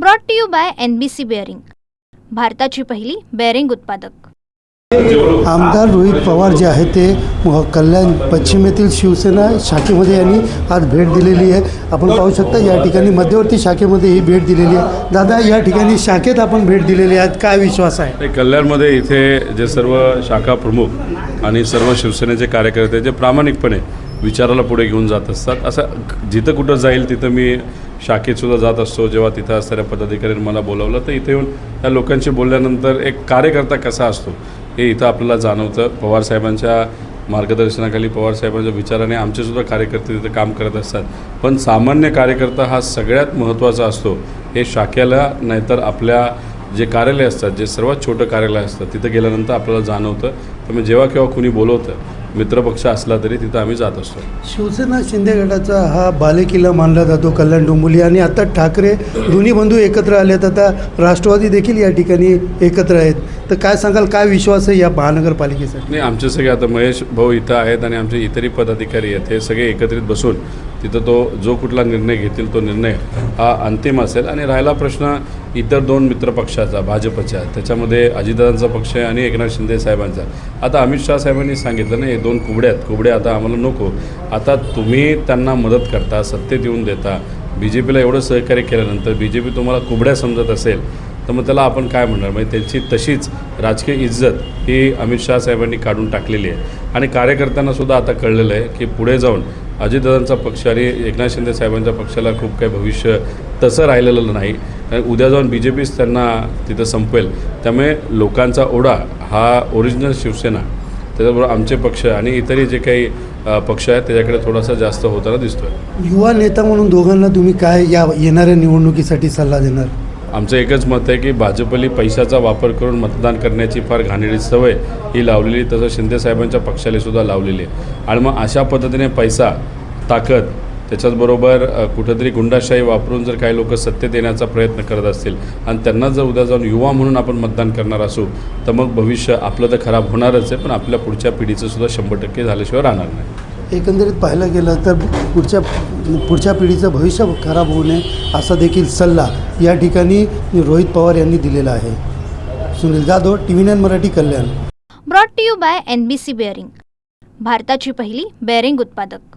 Brought to you by N B C bearing भारताची पहिली bearing उत्पादक. आमदार रोहित पवार जे आहेत ते कल्याण पश्चिमेतील शिवसेना शाखेमध्ये यांनी आज भेट दिलेली आहे. आपण पाहू शकता या ठिकाणी मध्यवर्ती शाखेमध्ये ही भेट दिलेली आहे. दादा या ठिकाणी शाखेत आपण भेट दिलेली आहे. काय विश्वास आहे? कल्याणमध्ये इथे जे सर्व शाखा प्रमुख आणि सर्व शिवसेनेचे कार्यकर्ते जे प्रामाणिकपणे विचाराला पुढे घेऊन जात असतात असं जिथं कुठं जाईल तिथं मी शाखेतसुद्धा जात असतो. जेव्हा तिथं असणाऱ्या पदाधिकाऱ्यांनी मला बोलावलं तर इथे येऊन त्या लोकांशी बोलल्यानंतर एक कार्यकर्ता कसा असतो हे इथं आपल्याला जाणवतं. पवारसाहेबांच्या मार्गदर्शनाखाली पवारसाहेबांच्या विचाराने आमचेसुद्धा कार्यकर्ते तिथं काम करत असतात. पण सामान्य कार्यकर्ता हा सगळ्यात महत्त्वाचा असतो. हे शाखेला नाहीतर आपल्या जे कार्यालय असतात जे सर्वात छोटं कार्यालय असतं तिथं गेल्यानंतर आपल्याला जाणवतं. तर मी जेव्हा केव्हा कुणी बोलवतं मित्रपक्ष असला तरी तिथं आम्ही जात असतो. शिवसेना शिंदे गटाचा हा बालेकिल्ला मानला जातो कल्याण डोंबोली आणि आता ठाकरे दोन्ही बंधू एकत्र आले आहेत आता राष्ट्रवादी देखील या ठिकाणी एकत्र आहेत. तर काय सांगाल काय विश्वास आहे या महानगरपालिकेसाठी? नाही आमचे सगळे आता महेश भाऊ इथं आहेत आणि आमचे इतरही पदाधिकारी आहेत हे सगळे एकत्रित बसून तिथं तो जो कुठला निर्णय घेतील तो निर्णय हा अंतिम असेल. आणि राहिला प्रश्न इतर दोन मित्रपक्षाचा भाजपच्या त्याच्यामध्ये अजितदादांचा पक्ष आहे आणि एकनाथ शिंदे साहेबांचा. आता अमित शहा साहेबांनी सांगितलं ना हे दोन कुबड्यात कुबड्या आता आम्हाला नको. आता तुम्ही त्यांना मदत करता सत्तेत येऊन देता. बी जे पीला एवढं सहकार्य केल्यानंतर बी जे पी तुम्हाला कुबड्या समजत असेल तर मग त्याला आपण काय म्हणणार? म्हणजे त्यांची तशीच राजकीय इज्जत ही अमित शहा साहेबांनी काढून टाकलेली आहे. आणि कार्यकर्त्यांना सुद्धा आता कळलेलं आहे की पुढे जाऊन अजितदादांचा पक्ष आणि एकनाथ शिंदे साहेबांच्या पक्षाला खूप काही भविष्य तसं राहिलेलं नाही. कारण उद्या जाऊन बी जे पीच त्यांना तिथं संपवेल त्यामुळे लोकांचा ओढा हा ओरिजिनल शिवसेना त्याच्याबरोबर आमचे पक्ष आणि इतरही जे काही पक्ष आहेत त्याच्याकडे थोडासा जास्त होताना दिसतोय. युवा नेता म्हणून दोघांना तुम्ही काय या येणाऱ्या निवडणुकीसाठी सल्ला देणार? आमचं एकच मत आहे की भाजपली पैशाचा वापर करून मतदान करण्याची फार घाणेरडी सवय ही लावलेली तसं शिंदेसाहेबांच्या पक्षाला सुद्धा लावलेली आहे. आणि मग अशा पद्धतीने पैसा ताकद त्याच्याचबरोबर कुठंतरी गुंडाशाही वापरून जर काही लोक सत्तेत येण्याचा प्रयत्न करत असतील आणि त्यांना जर उद्या जाऊन युवा म्हणून आपण मतदान करणार असू तर मग भविष्य आपलं तर खराब होणारच आहे पण आपल्या पुढच्या पिढीचं सुद्धा शंभर टक्के झाल्याशिवाय राहणार नाही. एकंदरीत पाहायला गेलं तर पुढच्या पुढच्या पिढीचं भविष्य खराब होऊ नये असा देखील सल्ला या ठिकाणी रोहित पवार यांनी दिलेला आहे. Sunil Jadhav T V nine Marathi Kalyan. Brought to you by N B C bearing. भारताची पहिली बेअरिंग उत्पादक.